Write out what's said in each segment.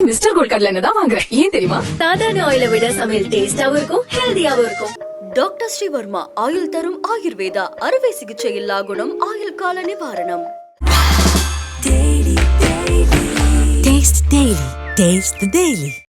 Mister gold கடல தான் வாங்குறேன் ஏன் தெரியுமா? சாதாரண ஆயிலை விட சமையல் டேஸ்டாவும் இருக்கும் ஹெல்தியாவும் இருக்கும். டாக்டர் ஸ்ரீவர்மா ஆயுள் தரும் ஆயுர்வேதா அறுவை சிகிச்சை இல்லா குணம் ஆயுள் கால நிவாரணம். Taste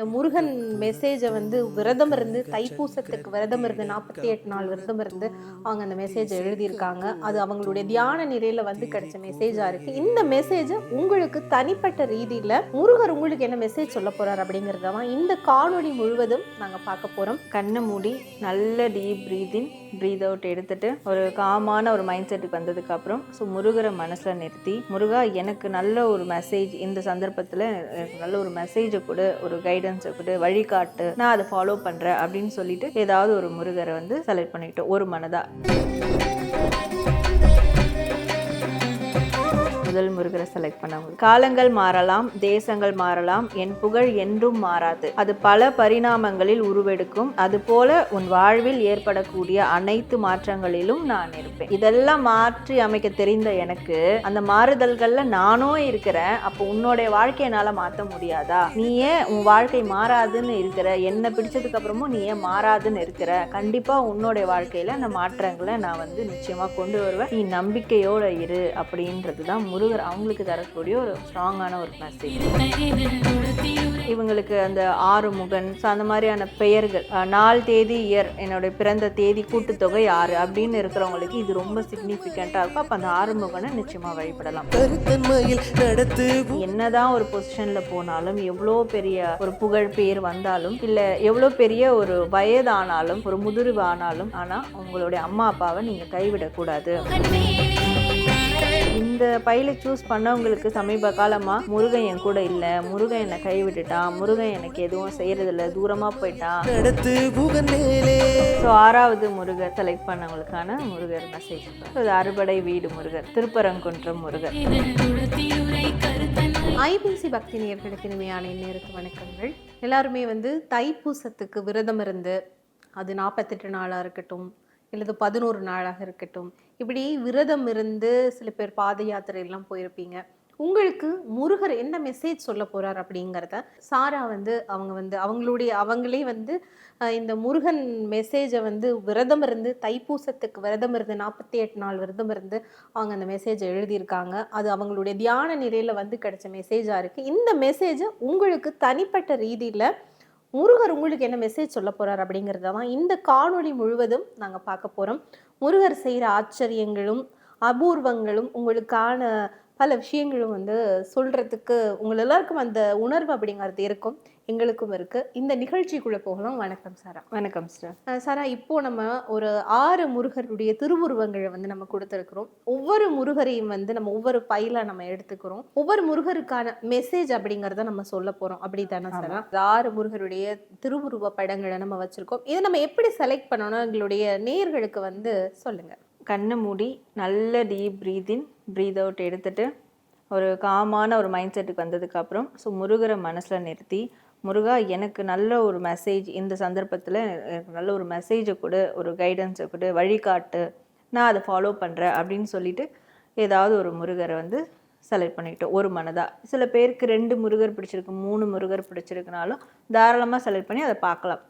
இந்த முருகன் மெசேஜை வந்து விரதம் இருந்து தைப்பூசத்துக்கு விரதம் இருந்து நாற்பத்தி எட்டு நாள் விரதம் இருந்து அவங்க அந்த மெசேஜை எழுதியிருக்காங்க. அது அவங்களுடைய தியான நிலையில வந்து கிடைச்ச மெசேஜா இருக்கு. இந்த மெசேஜை உங்களுக்கு தனிப்பட்ட ரீதியில முருகர் உங்களுக்கு என்ன மெசேஜ் சொல்ல போறார் அப்படிங்கறத தான் இந்த காணொளி முழுவதும் நாங்கள் பார்க்க போறோம். கண்ணை மூடி நல்ல டீப் பிரீதின் ப்ரீத் அவுட் எடுத்துட்டு ஒரு காமான ஒரு மைண்ட் செட்டுக்கு வந்ததுக்கு அப்புறம் ஸோ முருகரை மனசில் நிறுத்தி முருகா எனக்கு நல்ல ஒரு மெசேஜ் இந்த சந்தர்ப்பத்தில் எனக்கு நல்ல ஒரு மெசேஜை கொடு ஒரு கைடன்ஸை கொடு வழிகாட்டு நான் அதை ஃபாலோ பண்ணுறேன் அப்படின்னு சொல்லிட்டு ஏதாவது ஒரு முருகரை வந்து செலக்ட் பண்ணிக்கிட்டோம் ஒரு மனதாக முதல் முருகரை செலக்ட் பண்ணவங்க காலங்கள் மாறலாம் தேசங்கள் மாறலாம் என் புகழ் என்றும் மாறாது. அது பல பரிணாமங்களில் உருவெடுக்கும். அது போல உன் வாழ்வில் ஏற்படக்கூடிய அனைத்து மாற்றங்களிலும் நான் இருப்பேன். இதெல்லாம் மாற்றி அமைக்க தெரிந்த எனக்கு அந்த மாறுதல்கள்ல நானும் இருக்கிறேன். அப்போ உன்னோடைய வாழ்க்கையை என்னால மாற்ற முடியாதா? நீ ஏன் உன் வாழ்க்கை மாறாதுன்னு இருக்கிற என்ன பிடிச்சதுக்கு அப்புறமும் நீ ஏன் மாறாதுன்னு இருக்கிற கண்டிப்பா உன்னுடைய வாழ்க்கையில அந்த மாற்றங்களை நான் வந்து நிச்சயமா கொண்டு வருவேன். நீ நம்பிக்கையோட இரு அப்படின்றது தான் முருகர் அவங்களுக்கு தரக்கூடிய ஒரு ஸ்ட்ராங்கான ஒரு மெசேஜ் இவங்களுக்கு அந்த ஆறுமுகன் ஸோ அந்த மாதிரியான பெயர்கள் நாள் தேதி இயர் என்னுடைய பிறந்த தேதி கூட்டுத்தொகை ஆறு அப்படின்னு இருக்கிறவங்களுக்கு இது ரொம்ப சிக்னிஃபிகண்ட்டாக இருக்கும். அப்போ அந்த ஆறுமுகனை நிச்சயமாக வழிபடலாம். என்னதான் ஒரு பொசிஷனில் போனாலும் எவ்வளோ பெரிய ஒரு புகழ் பேர் வந்தாலும் இல்லை எவ்வளோ பெரிய ஒரு வயதானாலும் ஒரு முதிர்வு ஆனாலும் உங்களுடைய அம்மா அப்பாவை நீங்கள் கைவிடக்கூடாது. இந்த பையில சூஸ் பண்ணவங்களுக்கு சமீப காலமா முருகன் என் கூட இல்ல. முருகன் என்னை கைவிட்டுட்டான். முருகன் எனக்கு எதுவும் செய்யறதில்ல. தூரமா போயிட்டான். ஸோ ஆறாவது முருகர் செலக்ட் பண்ணவங்களுக்கான முருகர் மெசேஜ் இது அறுபடை வீடு முருகர். திருப்பரங்குன்றம் முருகர். ஐபிசி பக்தி நேயர்களுக்கு இனிமையான இந்நேரத்து வணக்கங்கள். எல்லாருமே வந்து தைப்பூசத்துக்கு விரதம் இருந்து அது நாற்பத்தெட்டு நாளாக இருக்கட்டும் இல்லது பதினோரு நாளாக இருக்கட்டும். இப்படி விரதம் இருந்து சில பேர் பாத யாத்திரையெல்லாம் போயிருப்பீங்க. உங்களுக்கு முருகர் என்ன மெசேஜ் சொல்ல போறார் அப்படிங்கிறத சாரா வந்து அவங்க வந்து அவங்களுடைய அவங்களே வந்து இந்த முருகன் மெசேஜை வந்து விரதம் இருந்து தைப்பூசத்துக்கு விரதம் இருந்து நாற்பத்தி எட்டு நாள் விரதம் இருந்து அவங்க அந்த மெசேஜை எழுதியிருக்காங்க. அது அவங்களுடைய தியான நிலையில் வந்து கிடைச்ச மெசேஜாக இருக்குது இந்த மெசேஜை உங்களுக்கு தனிப்பட்ட ரீதியில் முருகர் உங்களுக்கு என்ன மெசேஜ் சொல்ல போகிறார் அப்படிங்கிறத தான் இந்த காணொளி முழுவதும் நாங்க பார்க்க போறோம். முருகர் செய்கிற ஆச்சரியங்களும் அபூர்வங்களும் உங்களுக்கான பல விஷயங்களும் வந்து சொல்றதுக்கு உங்கள் எல்லாருக்கும் அந்த உணர்வு அப்படிங்கிறது இருக்கும். எங்களுக்கும் இருக்கு. இந்த நிகழ்ச்சிக்குள்ள போகலாம். வணக்கம் சாரா. வணக்கம் சார் சாரா இப்போ நம்ம ஒரு ஆறு முருகருடைய திருவுருவங்களை வந்து நம்ம கொடுத்துருக்குறோம். ஒவ்வொரு முருகரையும் வந்து நம்ம ஒவ்வொரு பையில நம்ம எடுத்துக்கிறோம். ஒவ்வொரு முருகருக்கான மெசேஜ் அப்படிங்கறத நம்ம சொல்ல போறோம். அப்படி தானே சாரா? ஆறு முருகருடைய திருவுருவ படங்களை நம்ம வச்சிருக்கோம். இதை நம்ம எப்படி செலக்ட் பண்ணணும்? எங்களுடைய நேயர்களுக்கு வந்து சொல்லுங்க. கண்ணை மூடி நல்ல டீப் ப்ரீதின் ப்ரீத் அவுட் எடுத்துட்டு ஒரு காமான ஒரு மைண்ட் செட்டுக்கு வந்ததுக்கு அப்புறம் ஸோ முருகரை மனசில் நிறுத்தி முருகா எனக்கு நல்ல ஒரு மெசேஜ் இந்த சந்தர்ப்பத்தில் எனக்கு நல்ல ஒரு மெசேஜை கொடு ஒரு கைடன்ஸை கொடு வழிகாட்டு நான் அதை ஃபாலோ பண்ணுறேன் அப்படின்னு சொல்லிட்டு ஏதாவது ஒரு முருகரை வந்து செலக்ட் பண்ணிக்கிட்டோம் ஒரு மனதாக சில பேருக்கு ரெண்டு முருகர் பிடிச்சிருக்கு மூணு முருகர் பிடிச்சிருக்குனாலும் தாராளமாக செலக்ட் பண்ணி அதை பார்க்கலாம்.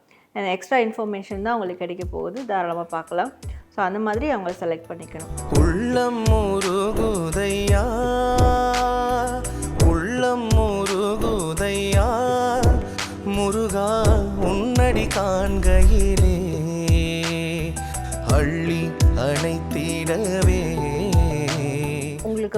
எக்ஸ்ட்ரா இன்ஃபர்மேஷன் தான் உங்களுக்கு கிடைக்க போகுது தாராளமாக பார்க்கலாம். ஸோ அந்த மாதிரி அவங்க செலக்ட் பண்ணிக்கணும். உள்ளம் முருகுதையா? முருகா உன்னடி காண்கையிலே அள்ளி அணைத்திட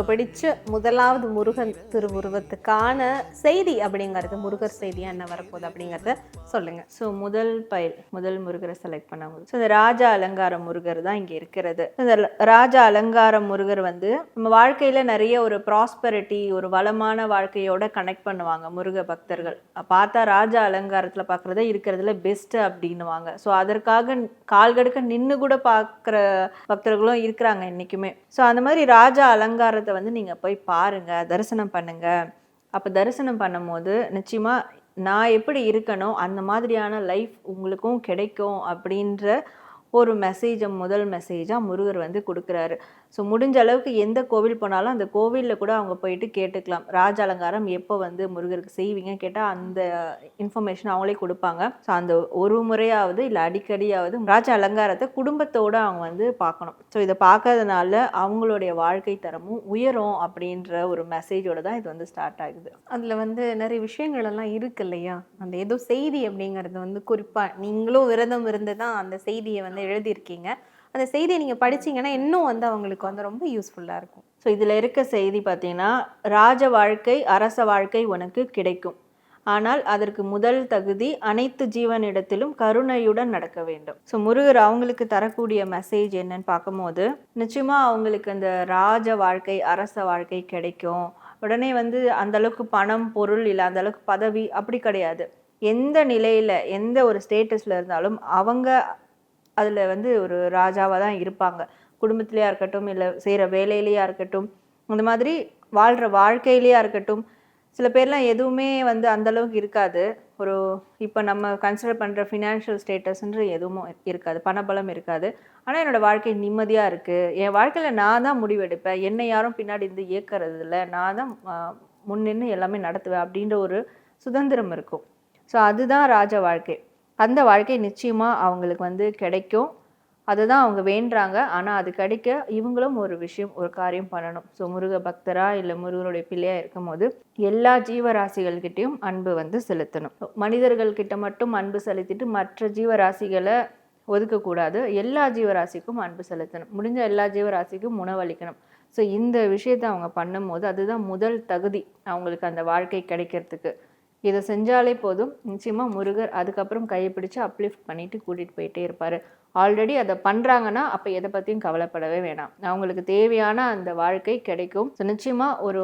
நமக்கு பிடிச்ச முதலாவது முருகன் திருவுருவத்துக்கான செய்தி அப்படிங்கிறது முருகர் செய்தியாக என்ன வரப்போகுது அப்படிங்கிறத சொல்லுங்க. ஸோ முதல் பயில் முதல் முருகரை செலக்ட் பண்ணாங்க ஸோ இந்த ராஜா அலங்கார முருகர் தான் இங்கே இருக்கிறது. இந்த ராஜா அலங்கார முருகர் வந்து நம்ம வாழ்க்கையில் நிறைய ஒரு ப்ராஸ்பெரிட்டி ஒரு வளமான வாழ்க்கையோட கனெக்ட் பண்ணுவாங்க முருக பக்தர்கள். பார்த்தா ராஜா அலங்காரத்தில் பார்க்குறத இருக்கிறதுல பெஸ்ட்டு அப்படின்னுவாங்க. ஸோ அதற்காக கால்கடுக்க நின்று கூட பார்க்குற பக்தர்களும் இருக்கிறாங்க இன்றைக்குமே ஸோ அந்த மாதிரி ராஜா அலங்காரத்தை வந்து நீங்கள் போய் பாருங்க தரிசனம் பண்ணுங்க. அப்போ தரிசனம் பண்ணும்போது நிச்சயமாக நான் எப்படி இருக்கணும் அந்த மாதிரியான லைஃப் உங்களுக்கும் கிடைக்கும் அப்படின்ற ஒரு மெசேஜை முதல் மெசேஜாக முருகர் வந்து கொடுக்குறாரு. ஸோ முடிஞ்ச அளவுக்கு எந்த கோவில் போனாலும் அந்த கோவிலில் கூட அவங்க போயிட்டு கேட்டுக்கலாம். ராஜ அலங்காரம் எப்போ வந்து முருகருக்கு செய்வீங்க கேட்டால் அந்த இன்ஃபர்மேஷன் அவங்களே கொடுப்பாங்க. ஸோ அந்த ஒரு முறையாவது இல்லை அடிக்கடியாவது ராஜ அலங்காரத்தை குடும்பத்தோடு அவங்க வந்து பார்க்கணும். ஸோ இதை பார்க்கறதுனால அவங்களுடைய வாழ்க்கை தரமும் உயரும் அப்படின்ற ஒரு மெசேஜோடு தான் இது வந்து ஸ்டார்ட் ஆகுது. அதில் வந்து நிறைய விஷயங்கள் எல்லாம் இருக்கு இல்லையா? அந்த ஏதோ செய்தி அப்படிங்கிறது வந்து குறிப்பாக நீங்களும் விரதம் இருந்து தான் அந்த செய்தியை வந்து எழுதியிருக்கீங்க. அந்த செய்தியை நீங்கள் படிச்சீங்கன்னா இன்னும் வந்து அவங்களுக்கு வந்து ரொம்ப யூஸ்ஃபுல்லாக இருக்கும். ஸோ இதில் இருக்க செய்தி பார்த்தீங்கன்னா ராஜ வாழ்க்கை அரச வாழ்க்கை உனக்கு கிடைக்கும். ஆனால் அதற்கு முதல் தகுதி அனைத்து ஜீவனிடத்திலும் கருணையுடன் நடக்க வேண்டும். ஸோ முருகர் அவங்களுக்கு தரக்கூடிய மெசேஜ் என்னன்னு பார்க்கும்போது நிச்சயமாக அவங்களுக்கு அந்த ராஜ வாழ்க்கை அரச வாழ்க்கை கிடைக்கும். உடனே வந்து அந்த அளவுக்கு பணம் பொருள் இல்லை அந்த அளவுக்கு பதவி அப்படி கிடையாது. எந்த நிலையில் எந்த ஒரு ஸ்டேட்டஸில் இருந்தாலும் அவங்க அதில் வந்து ஒரு ராஜாவாக தான் இருப்பாங்க. குடும்பத்திலையா இருக்கட்டும் இல்லை செய்கிற வேலையிலையா இருக்கட்டும் அந்த மாதிரி வாழ்கிற வாழ்க்கையிலையா இருக்கட்டும் சில பேர்லாம் எதுவுமே வந்து அந்த அளவுக்கு இருக்காது. ஒரு இப்போ நம்ம கன்சிடர் பண்ணுற ஃபினான்ஷியல் ஸ்டேட்டஸ்ன்ற எதுவும் இருக்காது. பணபலம் இருக்காது. ஆனால் என்னோடய வாழ்க்கை நிம்மதியாக இருக்குது என் வாழ்க்கையில் நான் தான் முடிவெடுப்பேன். என்னை யாரும் பின்னாடி இருந்து இயக்கிறது இல்லை நான் தான் முன்னின்று எல்லாமே நடத்துவேன் அப்படின்ற ஒரு சுதந்திரம் இருக்கும். ஸோ அதுதான் ராஜ வாழ்க்கை. அந்த வாழ்க்கை நிச்சயமாக அவங்களுக்கு வந்து கிடைக்கும். அதை தான் அவங்க வேண்டுறாங்க. ஆனால் அது கிடைக்க இவங்களும் ஒரு விஷயம் ஒரு காரியம் பண்ணணும். ஸோ முருக பக்தரா இல்லை முருகனுடைய பிள்ளையாக இருக்கும் இருக்கும்போது எல்லா ஜீவராசிகள்கிட்டையும் அன்பு வந்து செலுத்தணும். மனிதர்கள்கிட்ட மட்டும் அன்பு செலுத்திட்டு மற்ற ஜீவராசிகளை ஒதுக்கக்கூடாது. எல்லா ஜீவராசிக்கும் அன்பு செலுத்தணும். முடிஞ்ச எல்லா ஜீவராசிக்கும் உணவளிக்கணும். ஸோ இந்த விஷயத்தை அவங்க பண்ணும்போது அதுதான் முதல் தகுதி அவங்களுக்கு அந்த வாழ்க்கை கிடைக்கிறதுக்கு. இதை செஞ்சாலே போதும். நிச்சயமாக முருகர் அதுக்கப்புறம் கையை பிடிச்சி அப்லிஃப்ட் பண்ணிட்டு கூட்டிகிட்டு போயிட்டே இருப்பார். ஆல்ரெடி அதை பண்ணுறாங்கன்னா அப்போ எதை பற்றியும் கவலைப்படவே வேணாம். அவங்களுக்கு தேவையான அந்த வாழ்க்கை கிடைக்கும். ஸோ நிச்சயமாக ஒரு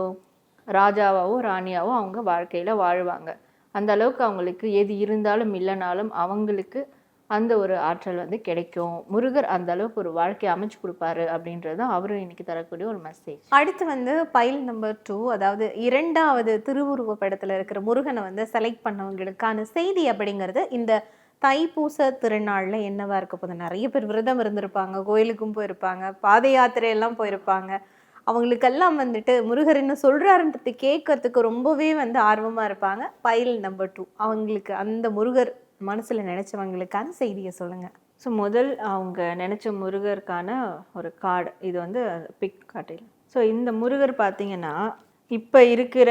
ராஜாவாகவும் ராணியாவோ அவங்க வாழ்க்கையில் வாழ்வாங்க. அந்த அளவுக்கு அவங்களுக்கு எது இருந்தாலும் இல்லைனாலும் அவங்களுக்கு அந்த ஒரு ஆற்றல் வந்து கிடைக்கும். முருகர் அந்த அளவுக்கு ஒரு வாழ்க்கையை அமைச்சு கொடுப்பாரு அப்படின்றது அவரும் இன்னைக்கு தரக்கூடிய ஒரு மெசேஜ் அடுத்து வந்து பைல் நம்பர் டூ அதாவது இரண்டாவது திருவுருவ படத்தில் இருக்கிற முருகனை வந்து செலக்ட் பண்ணவங்களுக்கான செய்தி அப்படிங்கிறது இந்த தைப்பூச திருநாளில் என்னவா இருக்க போது நிறைய பேர் விரதம் இருந்திருப்பாங்க கோயிலுக்கும் போயிருப்பாங்க பாத யாத்திரையெல்லாம் போயிருப்பாங்க. அவங்களுக்கெல்லாம் வந்துட்டு முருகர் என்ன சொல்கிறாருன்றது கேட்கறதுக்கு ரொம்பவே வந்து ஆர்வமாக இருப்பாங்க. பைல் நம்பர் டூ அவங்களுக்கு அந்த முருகர் மனசில் நினச்சவங்களுக்கான செய்தியை சொல்லுங்கள் ஸோ முதல் அவங்க நினச்ச முருகருக்கான ஒரு கார்டு. இது வந்து பிக் காட்டில் ஸோ இந்த முருகர் பார்த்தீங்கன்னா இப்போ இருக்கிற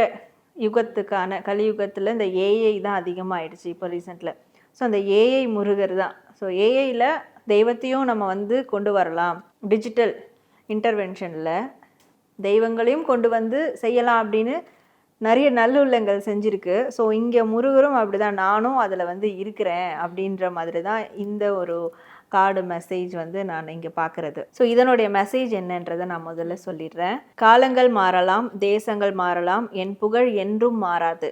யுகத்துக்கான கலியுகத்தில் இந்த ஏஐ தான் அதிகமாகிடுச்சு இப்போ ரீசெண்டில் ஸோ அந்த ஏஐ முருகர் தான். ஸோ ஏஐயில் தெய்வத்தையும் நம்ம வந்து கொண்டு வரலாம். டிஜிட்டல் இன்டர்வென்ஷனில் தெய்வங்களையும் கொண்டு வந்து செய்யலாம் அப்படின்னு நிறைய நல்லுள்ளங்கள் செஞ்சுருக்கு. ஸோ இங்கே முருகரும் அப்படிதான். நானும் அதில் வந்து இருக்கிறேன் அப்படின்ற மாதிரி தான் இந்த ஒரு கார்டு மெசேஜ் வந்து நான் இங்கே பார்க்குறது ஸோ இதனுடைய மெசேஜ் என்னன்றதை நான் முதல்ல சொல்லிடுறேன். காலங்கள் மாறலாம் தேசங்கள் மாறலாம். என் புகழ் என்றும் மாறாது.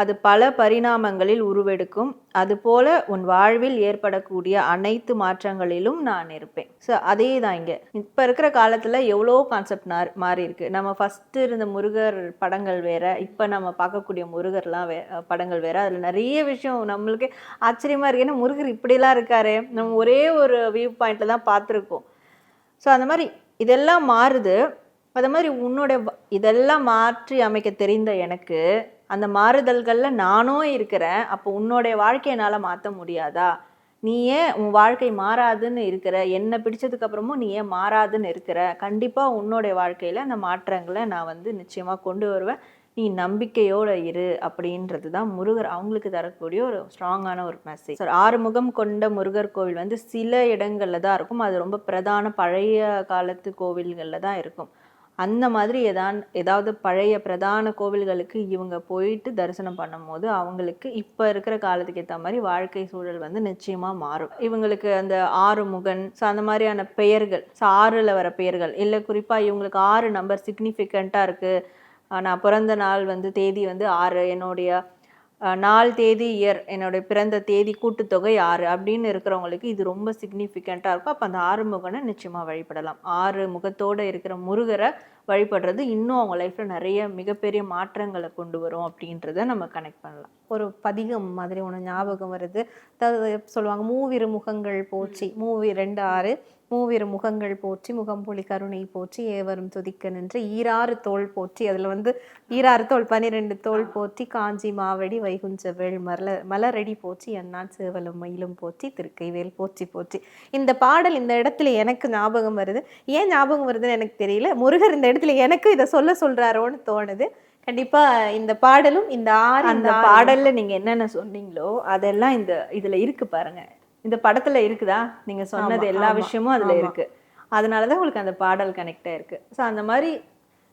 அது பல பரிணாமங்களில் உருவெடுக்கும். அதுபோல உன் வாழ்வில் ஏற்படக்கூடிய அனைத்து மாற்றங்களிலும் நான் இருப்பேன். ஸோ அதே தான் இங்கே. இப்போ இருக்கிற காலத்தில் எவ்வளோ கான்செப்ட் மாறி இருக்கு நம்ம ஃபஸ்ட்டு இருந்த முருகர் படங்கள் வேற இப்போ நம்ம பார்க்கக்கூடிய முருகர்லாம் வே படங்கள் வேற. அதில் நிறைய விஷயம் நம்மளுக்கே ஆச்சரியமாக இருக்கு. ஏன்னா முருகர் இப்படிலாம் இருக்காரு. நம்ம ஒரே ஒரு வியூ பாயிண்ட்டில் தான் பார்த்துருக்கோம். ஸோ அந்த மாதிரி இதெல்லாம் மாறுது. அது மாதிரி உன்னோட இதெல்லாம் மாற்றி அமைக்க தெரிந்த எனக்கு அந்த மாறுதல்களில் நானும் இருக்கிறேன். அப்போ உன்னோடைய வாழ்க்கையை என்னால் மாற்ற முடியாதா? நீ ஏன் உன் வாழ்க்கை மாறாதுன்னு இருக்கிற? என்னை பிடிச்சதுக்கப்புறமும் நீ ஏன் மாறாதுன்னு இருக்கிற? கண்டிப்பாக உன்னோடைய வாழ்க்கையில் அந்த மாற்றங்களை நான் வந்து நிச்சயமாக கொண்டு வருவேன். நீ நம்பிக்கையோடு இரு அப்படின்றது தான் முருகர் அவங்களுக்கு தரக்கூடிய ஒரு ஸ்ட்ராங்கான ஒரு மெசேஜ் சார் ஆறுமுகம் கொண்ட முருகர் கோவில் வந்து சில இடங்களில் தான் இருக்கும். அது ரொம்ப பிரதான பழைய காலத்து கோவில்களில் தான் இருக்கும். அந்த மாதிரி எதான் ஏதாவது பழைய பிரதான கோவில்களுக்கு இவங்க போயிட்டு தரிசனம் பண்ணும்போது அவங்களுக்கு இப்போ இருக்கிற காலத்துக்கு ஏற்ற மாதிரி வாழ்க்கை சூழல் வந்து நிச்சயமாக மாறும். இவங்களுக்கு அந்த ஆறு முகன் ஸோ அந்த மாதிரியான பெயர்கள் ஸோ ஆறில் வர பெயர்கள் இல்லை குறிப்பாக இவங்களுக்கு ஆறு நம்பர் சிக்னிஃபிகண்ட்டாக இருக்குது நான் பிறந்த நாள் வந்து தேதி வந்து ஆறு என்னுடைய நாள் தேதி இயர் என்னுடைய பிறந்த தேதி கூட்டுத்தொகை ஆறு அப்படின்னு இருக்கிறவங்களுக்கு இது ரொம்ப சிக்னிஃபிகண்ட்டாக இருக்கும். அப்போ அந்த ஆறு முகனை நிச்சயமாக வழிபடலாம். ஆறு முகத்தோடு இருக்கிற முருகரை வழிபடுறது இன்னும் அவங்க லைஃப்பில் நிறைய மிகப்பெரிய மாற்றங்களை கொண்டு வரும் அப்படின்றத நம்ம கனெக்ட் பண்ணலாம். ஒரு பதிகம் மாதிரி ஒன்று ஞாபகம் வருது. அதாவது சொல்லுவாங்க மூவிரு முகங்கள் போச்சு. மூவி ரெண்டு ஆறு. மூவிரு முகங்கள் போற்றி முகம்பொழி கருணை போற்றி ஏவரும் துதிக்க நின்று ஈராறு தோள் போற்றி அதில் வந்து ஈராறு தோள் பன்னிரெண்டு தோள் போற்றி காஞ்சி மாவடி வைகுஞ்ச வேள் மலர் மலரடி போற்றி என்னான் சேவலும் மயிலும் போற்றி திருக்கைவேல் போற்றி போற்றி. இந்த பாடல் இந்த இடத்துல எனக்கு ஞாபகம் வருது. ஏன் ஞாபகம் வருதுன்னு எனக்கு தெரியல. முருகர் இந்த இடத்துல எனக்கு இதை சொல்ல சொல்றாரோன்னு தோணுது. கண்டிப்பா இந்த பாடலும் இந்த ஆறு அந்த பாடல்ல நீங்க என்னென்ன சொன்னீங்களோ அதெல்லாம் இந்த இதுல இருக்கு பாருங்க. இந்த படத்துல இருக்குதா? நீங்க சொன்னது எல்லா விஷயமும் அதுல. இருக்கு. அதனாலதான் உங்களுக்கு அந்த பாடல் கனெக்ட் ஆயிருக்கு. ஸோ அந்த மாதிரி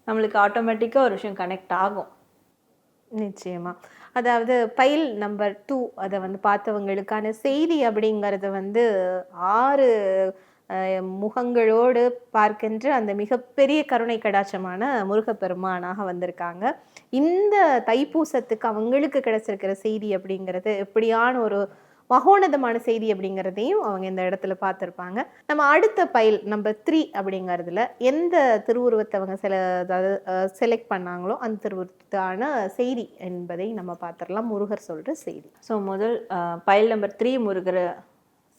நம்மளுக்கு ஆட்டோமேட்டிக்கா ஒரு விஷயம் கனெக்ட் ஆகும். நிச்சயமா. அதாவது பைல் நம்பர் டூ அதை வந்து பார்த்தவங்களுக்கான செய்தி அப்படிங்கிறது வந்து ஆறு அஹ், முகங்களோடு பார்க்கின்ற அந்த மிகப்பெரிய கருணை கடாட்சமான முருகப்பெருமானாக வந்திருக்காங்க. இந்த தைப்பூசத்துக்கு அவங்களுக்கு கிடைச்சிருக்கிற செய்தி அப்படிங்கிறது எப்படியான ஒரு மகோனதமான செய்தி அப்படிங்கிறதையும் அவங்க இந்த இடத்துல பார்த்துருப்பாங்க. நம்ம அடுத்த பைல் நம்பர் த்ரீ அப்படிங்கிறதுல எந்த திருவுருவத்தை அவங்க சில அதாவது செலக்ட் பண்ணாங்களோ அந்த திருவுருவத்தான செய்தி என்பதை நம்ம பார்த்துடலாம். முருகர் சொல்கிற செய்தி. ஸோ முதல் பைல் நம்பர் த்ரீ முருகரை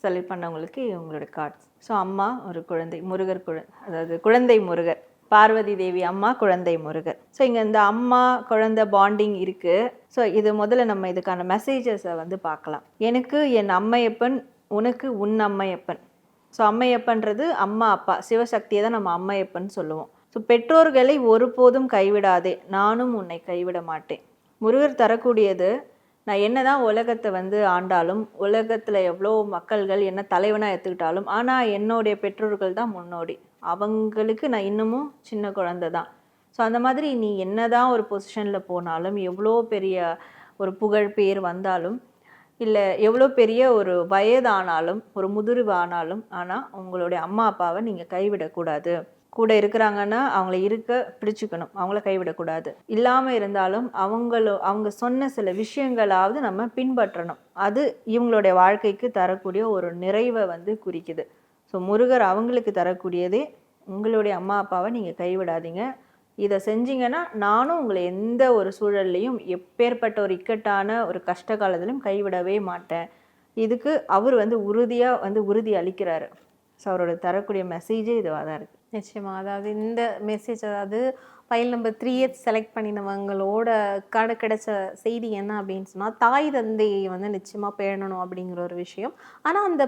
செலக்ட் பண்ணவங்களுக்கு இவங்களோட கார்ட்ஸ் ஸோ அம்மா ஒரு குழந்தை முருகர் குழந்தை அதாவது குழந்தை முருகர். பார்வதி தேவி அம்மா குழந்தை முருகர் ஸோ இங்கே இந்த அம்மா குழந்தை பாண்டிங் இருக்குது ஸோ இது முதல்ல நம்ம இதுக்கான மெசேஜஸை வந்து பார்க்கலாம். எனக்கு என் அம்மையப்பன் உனக்கு உன் அம்மையப்பன். ஸோ அம்மையப்பன்றது அம்மா அப்பா. சிவசக்தியை தான் நம்ம அம்மையப்பன் சொல்லுவோம். ஸோ பெற்றோர்களை ஒருபோதும் கைவிடாதே. நானும் உன்னை கைவிட மாட்டேன். முருகர் தரக்கூடியது நான் என்ன தான் உலகத்தை வந்து ஆண்டாலும் உலகத்தில் எவ்வளோ மக்கள்கள் என்ன தலைவனாக எடுத்துக்கிட்டாலும் ஆனால் என்னுடைய பெற்றோர்கள் தான் முன்னோடி. அவங்களுக்கு நான் இன்னமும் சின்ன குழந்தை தான். ஸோ அந்த மாதிரி நீ என்ன தான் ஒரு பொசிஷனில் போனாலும் எவ்வளோ பெரிய ஒரு புகழ் பேர் வந்தாலும் இல்லை எவ்வளோ பெரிய ஒரு வயதானாலும் ஒரு முதிர்வு ஆனாலும் ஆனால் உங்களுடைய அம்மா அப்பாவை நீங்கள் கைவிடக்கூடாது. கூட இருக்கிறாங்கன்னா அவங்கள இருக்க பிடிச்சிக்கணும். அவங்கள கைவிடக்கூடாது. இல்லாமல் இருந்தாலும் அவங்களோ அவங்க சொன்ன சில விஷயங்களாவது நம்ம பின்பற்றணும். அது இவங்களுடைய வாழ்க்கைக்கு தரக்கூடிய ஒரு நிறைவை வந்து குறிக்குது. ஸோ முருகர் அவங்களுக்கு தரக்கூடியது உங்களுடைய அம்மா அப்பாவை நீங்கள் கைவிடாதீங்க. இதை செஞ்சீங்கன்னா நானும் உங்களை எந்த ஒரு சூழல்லையும் எப்பேற்பட்ட ஒரு இக்கட்டான ஒரு கஷ்ட காலத்திலும் கைவிடவே மாட்டேன். இதுக்கு அவர் வந்து உறுதியாக வந்து உறுதி அளிக்கிறாரு. ஸோ அவரோட தரக்கூடிய மெசேஜே இதுவாக தான் இருக்குது நிச்சயமாக அதாவது இந்த மெசேஜ் அதாவது ஃபைல் நம்பர் த்ரீயை செலக்ட் பண்ணினவங்களோட கட கிடைச்ச செய்தி என்ன அப்படின்னு சொன்னால் தாய் தந்தையை வந்து நிச்சயமாக பேணணும் அப்படிங்கிற ஒரு விஷயம். ஆனால் அந்த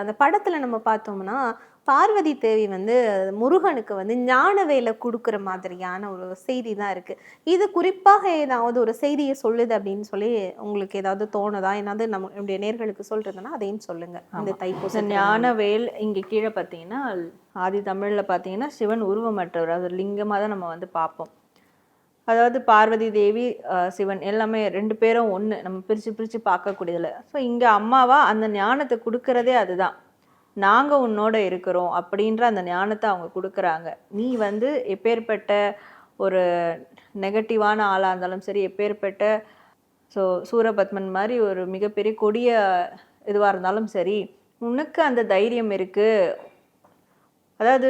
அந்த படத்தில் நம்ம பார்த்தோம்னா பார்வதி தேவி வந்து முருகனுக்கு வந்து ஞான வேலை கொடுக்குற மாதிரியான ஒரு செய்தி தான் இருக்கு. இது குறிப்பாக ஏதாவது ஒரு செய்தியை சொல்லுது அப்படின்னு சொல்லி உங்களுக்கு ஏதாவது தோணுதா? ஏதாவது நம்ம நம்முடைய நேர்களுக்கு சொல்றதுன்னா அதையும் சொல்லுங்க. இந்த தைப்பூச இந்த ஞானவேல் இங்கே கீழே பார்த்தீங்கன்னா ஆதி தமிழில் பார்த்தீங்கன்னா சிவன் உருவமற்றவர். அது லிங்கமாக தான் நம்ம வந்து பார்ப்போம். அதாவது பார்வதி தேவி சிவன் எல்லாமே ரெண்டு பேரும் ஒன்று நம்ம பிரித்து பிரித்து பார்க்கக்கூடியதில்ல ஸோ இங்கே அம்மாவா அந்த ஞானத்தை கொடுக்கறதே அதுதான். நாங்கள் உன்னோட இருக்கிறோம் அப்படின்ற அந்த ஞானத்தை அவங்க கொடுக்குறாங்க. நீ வந்து எப்பேற்பட்ட ஒரு நெகட்டிவான ஆளாக இருந்தாலும் சரி எப்பேற்பட்ட ஸோ சூரபத்மன் மாதிரி ஒரு மிகப்பெரிய கொடிய இதுவாக இருந்தாலும் சரி உனக்கு அந்த தைரியம் இருக்குது அதாவது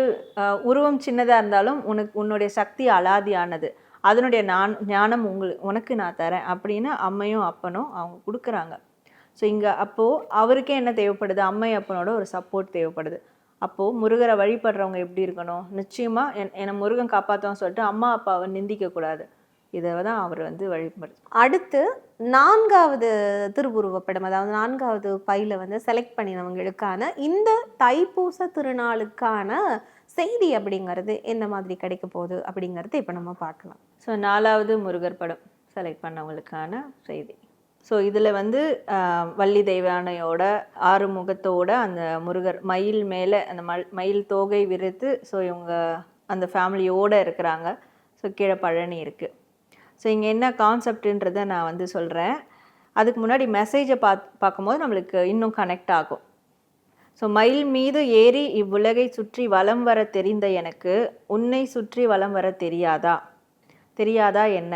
உருவம் சின்னதாக இருந்தாலும் உனக்கு உன்னுடைய சக்தி அலாதியானது. அதனுடைய நான் ஞானம் உங்களுக்கு உனக்கு நான் தரேன் அப்படின்னு அம்மையும் அப்பனும் அவங்க கொடுக்குறாங்க. ஸோ இங்கே அப்போது அவருக்கே என்ன தேவைப்படுது? அம்மை அப்பனோட ஒரு சப்போர்ட் தேவைப்படுது. அப்போது முருகரை வழிபடுறவங்க எப்படி இருக்கணும்? நிச்சயமாக என் என்னை முருகன் காப்பாற்றுவான்னு சொல்லிட்டு அம்மா அப்பாவை நிந்திக்கக்கூடாது இதை தான் அவர் வந்து வழிபடு அடுத்து நான்காவது திருவுருவப்படம் அதாவது நான்காவது பையில் வந்து செலக்ட் பண்ணினவங்களுக்கான இந்த தைப்பூச திருநாளுக்கான செய்தி அப்படிங்கிறது எந்த மாதிரி கிடைக்க போகுது அப்படிங்கிறது இப்போ நம்ம பார்க்கலாம். ஸோ நாலாவது முருகர் படம் செலக்ட் பண்ணவங்களுக்கான செய்தி. ஸோ இதில் வந்து வள்ளி தெய்வானையோட ஆறு முகத்தோட அந்த முருகர் மயில் மேலே அந்த மல் மயில் தோகை விரித்து ஸோ இவங்க அந்த ஃபேமிலியோடு இருக்கிறாங்க. ஸோ கீழே பழனி இருக்குது ஸோ இங்கே என்ன கான்செப்டுன்றதை நான் வந்து சொல்கிறேன் அதுக்கு முன்னாடி மெசேஜை பார்த்து பார்க்கும்போது நம்மளுக்கு இன்னும் கனெக்ட் ஆகும். ஸோ மயில் மீது ஏறி இவ்வுலகை சுற்றி வலம் வர தெரிந்த எனக்கு உன்னை சுற்றி வலம் வர தெரியாதா? தெரியாதா என்ன?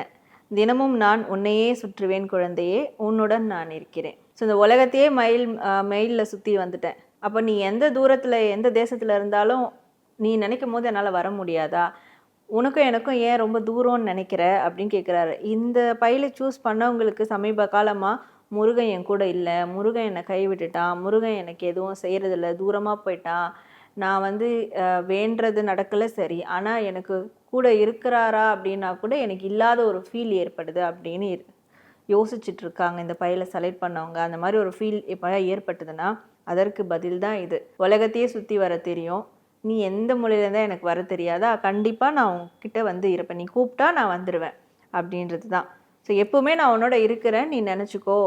தினமும் நான் உன்னையே சுற்றுவேன் குழந்தையே உன்னுடன் நான் இருக்கிறேன். ஸோ இந்த உலகத்தையே மயில் மயிலில் சுற்றி வந்துட்டேன். அப்போ நீ எந்த தூரத்தில் எந்த தேசத்தில் இருந்தாலும் நீ நினைக்கும் போது என்னால் வர முடியாதா? உனக்கும் எனக்கும் ஏன் ரொம்ப தூரம்னு நினைக்கிற? அப்படின்னு கேட்குறாரு இந்த பயிலை சூஸ் பண்ணவங்களுக்கு சமீப காலமாக முருகன் என் கூட இல்லை முருகன் என்னை கைவிட்டுட்டான் முருகன் எனக்கு எதுவும் செய்கிறதில்ல தூரமாக போயிட்டான் நான் வந்து வேண்டது வேண்டுறது நடக்கலை சரி. ஆனால் எனக்கு கூட இருக்கிறாரா அப்படின்னா கூட எனக்கு இல்லாத ஒரு ஃபீல் ஏற்படுது அப்படின்னு யோசிச்சுட்டு இருக்காங்க. இந்த பையில செலக்ட் பண்ணவங்க. அந்த மாதிரி ஒரு ஃபீல் இப்போ ஏற்பட்டதுன்னா அதற்கு பதில் தான் இது. உலகத்தையே சுற்றி வர தெரியும். நீ எந்த மொழியிலேருந்தா எனக்கு வர தெரியாதா? கண்டிப்பாக நான் உங்ககிட்ட வந்து இருப்பேன். நீ கூப்பிட்டா நான் வந்துடுவேன் அப்படின்றது தான். ஸோ எப்போவுமே நான் உன்னோட இருக்கிறேன் நீ நினச்சிக்கோ.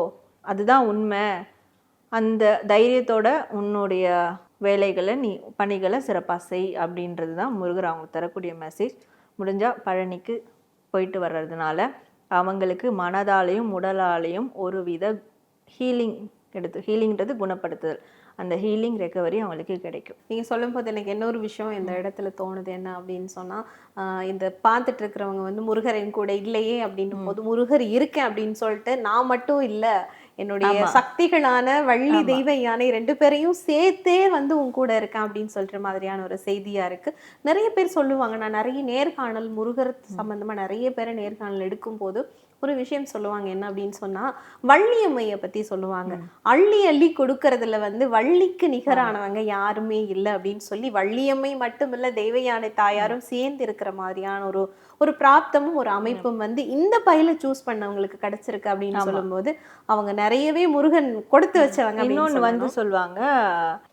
அதுதான் உண்மை. அந்த தைரியத்தோட உன்னுடைய வேலைகளை நீ பணிகளை சிறப்பாக செய் அப்படின்றது தான் முருகர் அவங்களுக்கு தரக்கூடிய மெசேஜ் முடிஞ்சால் பழனிக்கு போயிட்டு வர்றதுனால அவங்களுக்கு மனதாலையும் உடலாலையும் ஒரு வித ஹீலிங் எடுத்து ஹீலிங்கிறது குணப்படுத்துதல். அந்த ஹீலிங் ரெக்கவரி அவங்களுக்கு கிடைக்கும் நீங்க சொல்லும்போது எனக்கு இன்னொரு விஷயம் இந்த இடத்துல தோணுது என்ன அப்படின்னு சொன்னா ஆஹ் இந்த பார்த்துட்டு இருக்கிறவங்க வந்து முருகர் என் கூட இல்லையே அப்படின்னும் போது முருகர் இருக்கேன் அப்படின்னு சொல்லிட்டு நான் மட்டும் இல்ல என்னுடைய. சக்திகளான வள்ளி. தெய்வ யானை ரெண்டு பேரையும் சேர்த்தே வந்து உன் கூட இருக்கேன் அப்படின்னு சொல்ற மாதிரியான ஒரு செய்தியா இருக்கு நிறைய பேர் சொல்லுவாங்க நான் நிறைய நேர்காணல் முருகர் சம்பந்தமா நிறைய பேரை நேர்காணல் எடுக்கும் போது ஒரு விஷயம் சொல்லுவாங்க என்ன அப்படின்னு சொன்னா வள்ளியம்மைய பத்தி சொல்லுவாங்க அள்ளி அள்ளி கொடுக்கறதுல வந்து வள்ளிக்கு நிகரானவங்க யாருமே இல்லை அப்படின்னு சொல்லி வள்ளியம்மை மட்டுமில்ல தெய்வயானை தாயாரும் சேர்ந்து இருக்கிற மாதிரியான ஒரு ஒரு பிராப்தமும் ஒரு அமைப்பும் வந்து இந்த பையில சூஸ் பண்ணவங்களுக்கு கிடைச்சிருக்கு அப்படின்னு. சொல்லும்போது அவங்க நிறையவே முருகன் கொடுத்து வச்சவங்க இன்னொன்று வந்து. சொல்லுவாங்க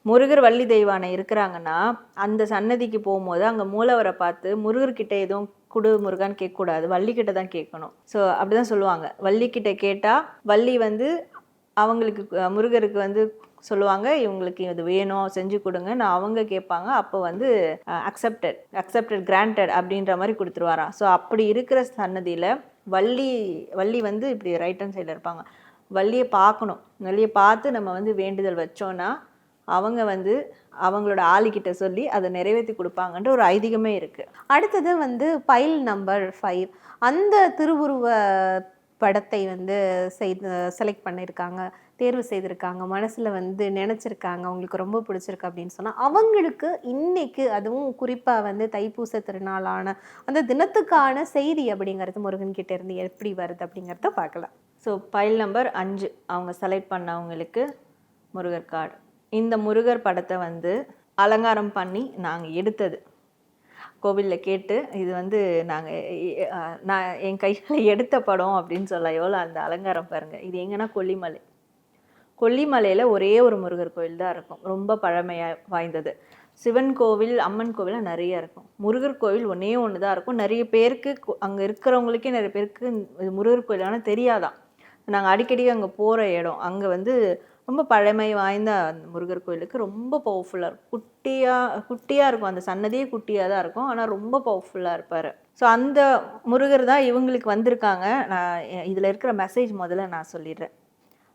முருகர் வள்ளி தெய்வானை இருக்கிறாங்கன்னா அந்த சன்னதிக்கு போகும்போது அங்கே மூலவரை பார்த்து முருகர்கிட்ட எதுவும் குடு முருகான்னு கேட்கக்கூடாது. வள்ளிக்கிட்ட தான் கேட்கணும். ஸோ அப்படிதான் சொல்லுவாங்க. வள்ளிக்கிட்ட கேட்டால் வள்ளி வந்து அவங்களுக்கு முருகருக்கு வந்து சொல்லுவாங்க இவங்களுக்கு இது வேணும் செஞ்சு கொடுங்கன்னு அவங்க கேட்பாங்க. அப்போ வந்து அக்செப்டட் அக்செப்டட் கிராண்டட் அப்படின்ற மாதிரி கொடுத்துருவாராம். ஸோ அப்படி இருக்கிற சன்னதியில் வள்ளி வள்ளி வந்து இப்படி ரைட் ஹேண்ட் சைடில் இருப்பாங்க. வள்ளியை பார்க்கணும். வள்ளியை பார்த்து நம்ம வந்து வேண்டுதல் வச்சோன்னா அவங்க வந்து அவங்களோட ஆளிக்கிட்ட சொல்லி அதை நிறைவேற்றி கொடுப்பாங்கன்ற ஒரு ஐதீகமே இருக்குது அடுத்தது வந்து பைல் நம்பர் ஃபைவ் அந்த திருவுருவ படத்தை வந்து செய்து செலக்ட் பண்ணியிருக்காங்க தேர்வு செய்திருக்காங்க மனசில் வந்து நினச்சிருக்காங்க அவங்களுக்கு ரொம்ப பிடிச்சிருக்கு அப்படின்னு சொன்னால் அவங்களுக்கு இன்றைக்கு அதுவும் குறிப்பாக வந்து தைப்பூச திருநாளான அந்த தினத்துக்கான செய்தி அப்படிங்கிறது முருகன்கிட்ட இருந்து எப்படி வருது அப்படிங்கிறத பார்க்கலாம். ஸோ பைல் நம்பர் அஞ்சு. அவங்க செலக்ட் பண்ணவங்களுக்கு முருகர் கார்டு. இந்த முருகர் படத்தை வந்து அலங்காரம் பண்ணி நாங்கள் எடுத்தது. கோவிலில் கேட்டு இது வந்து நாங்கள் நான் என் கையில் எடுத்த படம் அப்படின்னு சொல்ல எவ்வளோ அந்த அலங்காரம் பாருங்கள் இது எங்கன்னா கொல்லிமலை. கொல்லிமலையில் ஒரே ஒரு முருகர் கோவில் தான் இருக்கும். ரொம்ப பழமையாக வாய்ந்தது. சிவன் கோவில் அம்மன் கோவில் நிறைய இருக்கும். முருகர் கோவில் ஒன்றே ஒன்று தான் இருக்கும். நிறைய பேருக்கு அங்கே இருக்கிறவங்களுக்கே நிறைய பேருக்கு இது முருகர் கோயில் ஆனால் தெரியாதான். நாங்கள் அடிக்கடி அங்கே போகிற இடம். அங்கே வந்து ரொம்ப பழமை வாய்ந்த அந்த முருகர் கோயிலுக்கு ரொம்ப பவர்ஃபுல்லாக இருக்கும். குட்டியாக குட்டியாக இருக்கும். அந்த சன்னதியே குட்டியாக தான் இருக்கும். ஆனால் ரொம்ப பவர்ஃபுல்லாக இருப்பார். ஸோ அந்த முருகர் தான் இவங்களுக்கு வந்திருக்காங்க. நான் இதில் இருக்கிற மெசேஜ் முதல்ல நான் சொல்லிடுறேன்.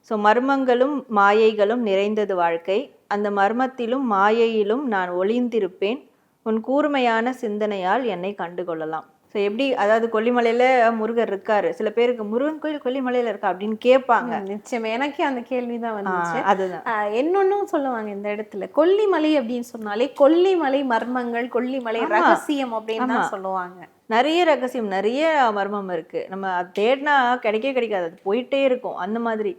ஸோ மர்மங்களும் மாயைகளும் நிறைந்தது வாழ்க்கை. அந்த மர்மத்திலும் மாயையிலும் நான் ஒளிந்திருப்பேன். உன் கூர்மையான சிந்தனையால் என்னை கண்டுகொள்ளலாம். ஸோ எப்படி அதாவது கொல்லிமலையில் முருகர் இருக்காரு. சில பேருக்கு முருகன் கோயில் கொல்லிமலையில் இருக்கா அப்படின்னு கேட்பாங்க. நிச்சயம். எனக்கே அந்த கேள்விதான் ஆ, வந்துச்சு. அதுதான். ஆஹ் இன்னொன்னும் சொல்லுவாங்க இந்த இடத்துல. கொல்லிமலை அப்படின்னு சொன்னாலே கொல்லிமலை மர்மங்கள் கொல்லிமலை. ரகசியம் அப்படின்னு. தான் சொல்லுவாங்க. நிறைய ரகசியம் நிறைய மர்மம் இருக்கு. நம்ம அது தேடினா கிடைக்கவே கிடைக்காது. அது போயிட்டே இருக்கும். அந்த மாதிரி.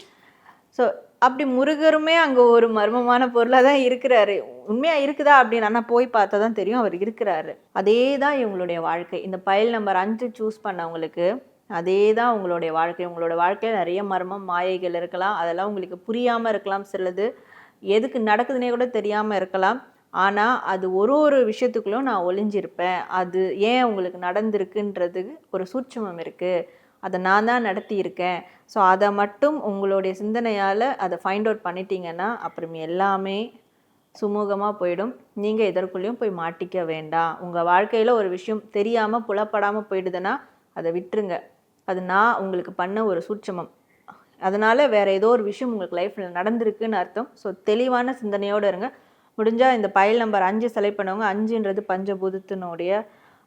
ஸோ அப்படி முருகருமே அங்கே ஒரு மர்மமான பொருளாக தான் இருக்கிறாரு. உண்மையாக இருக்குதா அப்படின்னு ஆனால் போய் பார்த்தா தான் தெரியும். அவர் இருக்கிறாரு. அதே தான் இவங்களுடைய வாழ்க்கை. இந்த பயல் நம்பர் அஞ்சு சூஸ் பண்ணவங்களுக்கு அதே தான் உங்களுடைய வாழ்க்கை. உங்களோட வாழ்க்கையில் நிறைய மர்மம் மாயைகள் இருக்கலாம். அதெல்லாம் உங்களுக்கு புரியாமல் இருக்கலாம். சிலது எதுக்கு நடக்குதுன்னே கூட தெரியாமல் இருக்கலாம். ஆனால் அது ஒரு ஒரு விஷயத்துக்குள்ளும் நான் ஒளிஞ்சிருப்பேன். அது ஏன் உங்களுக்கு நடந்திருக்குன்றதுக்கு ஒரு சூட்சமம் இருக்குது அதை நான் தான் நடத்தியிருக்கேன். ஸோ அதை மட்டும் உங்களுடைய சிந்தனையால் அதை ஃபைண்ட் அவுட் பண்ணிட்டீங்கன்னா அப்புறம் எல்லாமே சுமூகமாக போயிடும். நீங்கள் எதற்குள்ளேயும் போய் மாட்டிக்க வேண்டாம். உங்கள் வாழ்க்கையில் ஒரு விஷயம் தெரியாமல் புலப்படாமல் போயிடுதுன்னா அதை விட்டுருங்க. அது நான் உங்களுக்கு பண்ண ஒரு சூட்சமம். அதனால் வேறு ஏதோ ஒரு விஷயம் உங்களுக்கு லைஃப்பில் நடந்திருக்குன்னு அர்த்தம். ஸோ தெளிவான சிந்தனையோடு இருங்க. முடிஞ்சால் இந்த பயல் நம்பர் அஞ்சு செலக்ட் பண்ணவங்க அஞ்சுன்றது பஞ்சபூதத்தினுடைய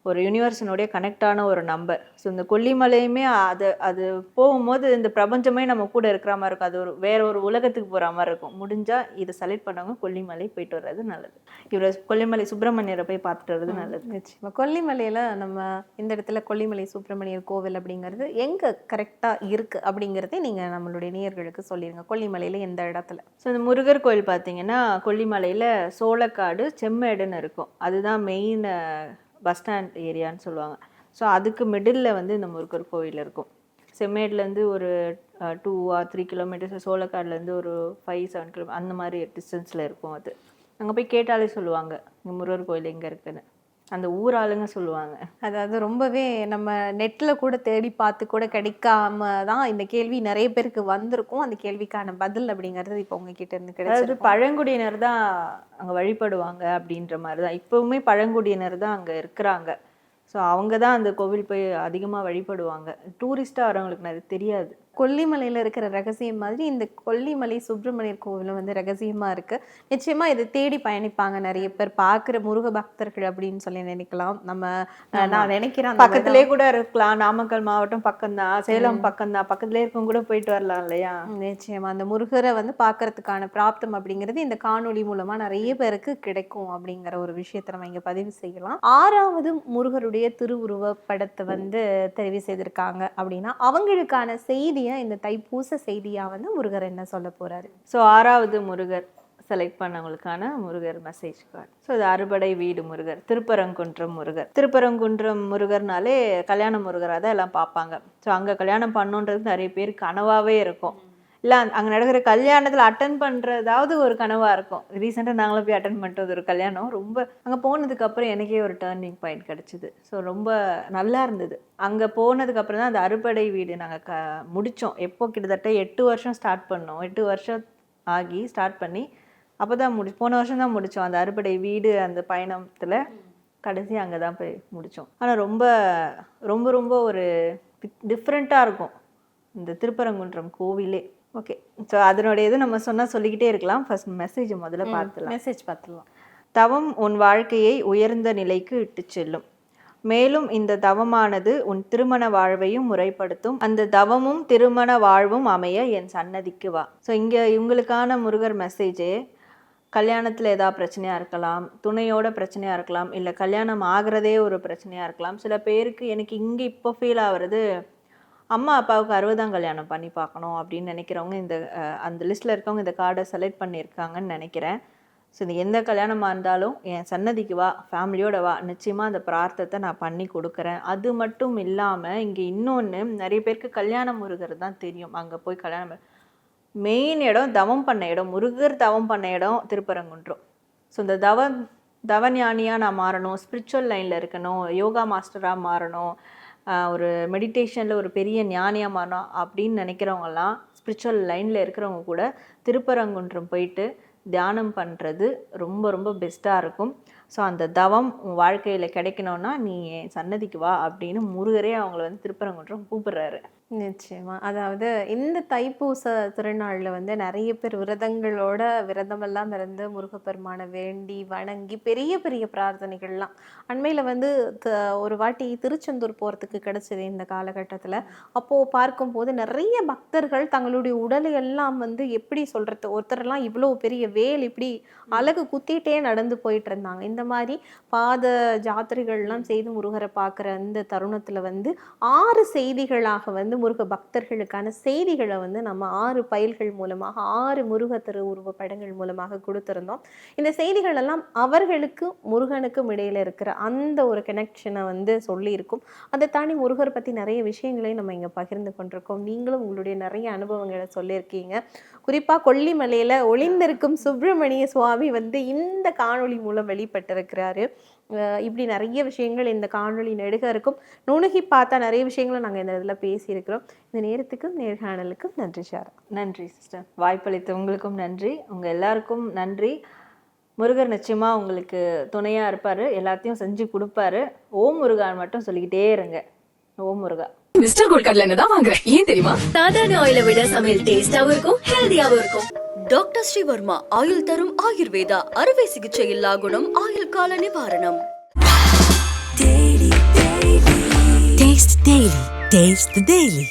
ஒரு யூனிவர்ஸினுடைய கனெக்டான ஒரு நம்பர் ஸோ இந்த கொல்லிமலையுமே அது அது போகும்போது இந்த பிரபஞ்சமே நம்ம கூட இருக்கிற மாதிரி இருக்கும். அது ஒரு வேற ஒரு உலகத்துக்கு போகிற மாதிரி இருக்கும். முடிஞ்சால் இதை செலக்ட் பண்ணவங்க கொல்லிமலை போயிட்டு வர்றது நல்லது. இவரை கொல்லிமலை சுப்பிரமணியரை போய் பார்த்துட்டு வர்றது நல்லது. நிச்சயமா. கொல்லிமலையில் நம்ம இந்த இடத்துல கொல்லிமலை சுப்பிரமணியர் கோவில் அப்படிங்கிறது எங்கே கரெக்டாக இருக்குது அப்படிங்கிறதே நீங்கள் நம்மளுடைய நேயர்களுக்கு சொல்லிடுங்க கொல்லிமலையில் எந்த இடத்துல? ஸோ இந்த முருகர் கோயில் பார்த்தீங்கன்னா கொல்லிமலையில் சோளக்காடு செம்மேடுன்னு இருக்கும். அதுதான் மெயின் பஸ் ஸ்டாண்ட் ஏரியான்னு சொல்லுவாங்க. ஸோ அதுக்கு மிடில் வந்து இந்த முருகர் கோயில் இருக்கும். செம்மேட்லேருந்து ஒரு டூ ஆர் த்ரீ கிலோமீட்டர்ஸ் சோளக்காடுலேருந்து ஒரு ஃபைவ் செவன் கிலோ அந்த மாதிரி டிஸ்டன்ஸில் இருக்கும் அது. அங்கே போய் கேட்டாலே சொல்லுவாங்க இங்கே முருகர் கோயில் எங்கே இருக்குதுன்னு அந்த ஊர் ஆளுங்க சொல்லுவாங்க. அதாவது ரொம்பவே நம்ம நெட்டில் கூட தேடி பார்த்து கூட கிடைக்காம தான் இந்த கேள்வி நிறைய பேருக்கு வந்திருக்கும். அந்த கேள்விக்கான பதில் அப்படிங்கிறது இப்போ உங்ககிட்ட இருந்து கிடைச்சது பழங்குடியினர் தான் அங்கே வழிபடுவாங்க அப்படின்ற மாதிரி தான். இப்போவுமே பழங்குடியினர் தான் அங்கே இருக்கிறாங்க. ஸோ அவங்க தான் அந்த கோவில் போய் அதிகமாக வழிபடுவாங்க. டூரிஸ்ட்டாக வரவங்களுக்கு அது தெரியாது. கொல்லிமலையில் இருக்கிற ரகசியம் மாதிரி இந்த கொல்லிமலை சுப்பிரமணியர் கோவிலும் வந்து ரகசியமாக இருக்குது நிச்சயமாக இதை தேடி பயணிப்பாங்க நிறைய பேர். பார்க்குற முருக பக்தர்கள் அப்படின்னு சொல்லி நினைக்கலாம். நம்ம நான் நினைக்கிறேன் பக்கத்திலே கூட இருக்கலாம். நாமக்கல் மாவட்டம் பக்கம்தான். சேலம் பக்கம்தான். பக்கத்துலேயே இருக்கவங்க கூட போயிட்டு வரலாம் இல்லையா? ம், நிச்சயமா. அந்த முருகரை வந்து பார்க்கறதுக்கான பிராப்தம் அப்படிங்கிறது இந்த காணொளி மூலமா நிறைய பேருக்கு கிடைக்கும் அப்படிங்கிற ஒரு விஷயத்தை நம்ம இங்க பதிவு செய்யலாம். ஆறாவது முருகருடைய திருவுருவ படத்தை வந்து தெரிவு செய்திருக்காங்க அப்படின்னா அவங்களுக்கான செய்தியை இந்த தைப்பூச செய்தியாக வந்து முருகர் என்ன சொல்ல போகிறாரு ஸோ ஆறாவது முருகர் செலக்ட் பண்ணவங்களுக்கான முருகர் மெசேஜ் கார்டு ஸோ இது அறுபடை வீடு முருகர் திருப்பரங்குன்றம் முருகர். திருப்பரங்குன்றம் முருகர்னாலே கல்யாண முருகராக தான் எல்லாம் பார்ப்பாங்க. ஸோ அங்கே கல்யாணம் பண்ணுன்றது நிறைய பேர் கனவாகவே இருக்கும். இல்லை அங்கே நடக்கிற கல்யாணத்தில் அட்டன் பண்ணுறதாவது ஒரு கனவாக இருக்கும். ரீசெண்டாக நாங்களும் போய் அட்டன் பண்ணுறது ஒரு கல்யாணம். ரொம்ப அங்கே போனதுக்கப்புறம் எனக்கே ஒரு டேர்னிங் பாயிண்ட் கிடச்சிது. ஸோ ரொம்ப நல்லா இருந்தது. அங்கே போனதுக்கப்புறம் தான் அந்த அறுபடை வீடு நாங்கள் க முடித்தோம் எப்போ கிட்டத்தட்ட எட்டு வருஷம் ஸ்டார்ட் பண்ணோம். எட்டு வருஷம் ஆகி ஸ்டார்ட் பண்ணி அப்போ தான் முடி போன வருஷம் தான் முடித்தோம் அந்த அறுபடை வீடு அந்த பயணத்தில் கடைசி அங்கே தான் போய் முடித்தோம் ஆனால் ரொம்ப ரொம்ப ரொம்ப ஒரு டிஃப்ரெண்ட்டாக இருக்கும். இந்த திருப்பரங்குன்றம் கோவிலே. ஓகே ஸோ அதனுடைய இது நம்ம சொன்னால் சொல்லிக்கிட்டே இருக்கலாம். ஃபர்ஸ்ட் மெசேஜ் முதல்ல பார்த்துலாம். மெசேஜ் பார்த்துடலாம் தவம் உன் வாழ்க்கையை உயர்ந்த நிலைக்கு இட்டுச் செல்லும். மேலும் இந்த தவமானது உன் திருமண வாழ்வையும் முறைப்படுத்தும். அந்த தவமும் திருமண வாழ்வும் அமைய என் சன்னதிக்கு வா. ஸோ இங்கே இவங்களுக்கான முருகர் மெசேஜே கல்யாணத்தில் ஏதாவது பிரச்சனையாக இருக்கலாம் துணையோட பிரச்சனையாக இருக்கலாம் இல்லை கல்யாணம் ஆகிறதே ஒரு பிரச்சனையாக இருக்கலாம். சில பேருக்கு எனக்கு இங்கே இப்போ ஃபீல் ஆகுறது அம்மா அப்பாவுக்கு அறுபதாம் கல்யாணம் பண்ணி பார்க்கணும் அப்படின்னு நினைக்கிறவங்க இந்த அந்த லிஸ்ட்டில் இருக்கவங்க இந்த கார்டை செலக்ட் பண்ணியிருக்காங்கன்னு நினைக்கிறேன். ஸோ இது எந்த கல்யாணமாக இருந்தாலும் என் சன்னதிக்கு வா ஃபேமிலியோட வா நிச்சயமாக அந்த பிரார்த்தத்தை நான் பண்ணி கொடுக்குறேன். அது மட்டும் இல்லாமல் இங்கே இன்னொன்று நிறைய பேருக்கு கல்யாணம் முருகர் தான் தெரியும். அங்கே போய் கல்யாணம் மெயின் இடம் தவம் பண்ண இடம் முருகர் தவம் பண்ண இடம் திருப்பரங்குன்றம். ஸோ இந்த தவ தவஞானியாக நான் மாறணும் ஸ்பிரிச்சுவல் லைனில் இருக்கணும் யோகா மாஸ்டராக மாறணும் ஒரு மெடிடேஷனில் ஒரு பெரிய ஞானியாக மாறணும் அப்படின்னு நினைக்கிறவங்கலாம் ஸ்பிரிச்சுவல் லைனில் இருக்கிறவங்க கூட திருப்பரங்குன்றம் போயிட்டு தியானம் பண்ணுறது ரொம்ப ரொம்ப பெஸ்ட்டாக இருக்கும். ஸோ அந்த தவம் உன் வாழ்க்கையில் கிடைக்கணும்னா நீ என் சன்னதிக்கு வா அப்படின்னு முருகரே அவங்கள வந்து திருப்பரங்குன்றம் கூப்பிடுறாரு. நிச்சயமா. அதாவது இந்த தைப்பூச திருநாளில் வந்து நிறைய பேர் விரதங்களோட விரதமெல்லாம் இருந்து முருகப்பெருமானை வேண்டி வணங்கி பெரிய பெரிய பிரார்த்தனைகள்லாம். அண்மையில் வந்து த- ஒரு வாட்டி திருச்செந்தூர் போகிறதுக்கு கிடச்சிது இந்த காலகட்டத்தில். அப்போது பார்க்கும்போது நிறைய பக்தர்கள் தங்களுடைய உடலை எல்லாம் வந்து எப்படி சொல்கிறது ஒருத்தரெல்லாம் இவ்வளோ பெரிய வேல் இப்படி அழகு குத்திட்டே நடந்து போயிட்டு இருந்தாங்க இந்த மாதிரி பாத ஜாத்திரைகள்லாம் செய்து முருகரை பார்க்குற அந்த தருணத்தில் வந்து ஆறு செய்திகளாக வந்து முருக பக்தர்களுக்கான செய்திகளை வந்து நம்ம ஆறு பயில்கள் மூலமாக ஆறு முருக திருவுருவ படங்கள் மூலமாக கொடுத்துருந்தோம். இந்த செய்திகள் எல்லாம் அவர்களுக்கும் முருகனுக்கும் இடையில இருக்கிற அந்த ஒரு கனெக்ஷனை வந்து சொல்லியிருக்கும். அதை தாண்டி முருகர் பத்தி நிறைய விஷயங்களையும் நம்ம இங்க பகிர்ந்து கொண்டிருக்கோம். நீங்களும் உங்களுடைய நிறைய அனுபவங்களை சொல்லியிருக்கீங்க. குறிப்பாக கொல்லிமலையில் ஒளிந்திருக்கும் சுப்பிரமணிய சுவாமி வந்து இந்த காணொளி மூலம் வெளிப்பட்டிருக்கிறாரு. இப்படி நிறைய விஷயங்கள் இந்த காணொளி நெடுக இருக்கும். நுணுகி பார்த்தா நிறைய விஷயங்களை நாங்கள் இந்த இதில் பேசியிருக்கிறோம். இந்த நேரத்துக்கும் நேர்காணலுக்கும் நன்றி சார் நன்றி சிஸ்டர். வாய்ப்பளித்த உங்களுக்கும் நன்றி. உங்கள் எல்லாருக்கும் நன்றி. முருகர் நிச்சயமாக உங்களுக்கு துணையாக இருப்பார். எல்லாத்தையும் செஞ்சு கொடுப்பாரு. ஓம் முருகான் மட்டும் சொல்லிக்கிட்டே இருங்க. ஓம் முருகா. மிஸ்டர் கோல்ட் தான் வாங்குறேன் ஏன் தெரியுமா? சாதாரண ஆயில விட சமையல் டேஸ்டாவும் இருக்கும் ஹெல்தியாவும் இருக்கும். டாக்டர் ஸ்ரீவர்மா ஆயுள் தரும் ஆயுர்வேதா அறுவை சிகிச்சை இல்லா குணம் ஆயுள் கால நிவாரணம். Daily daily taste daily taste daily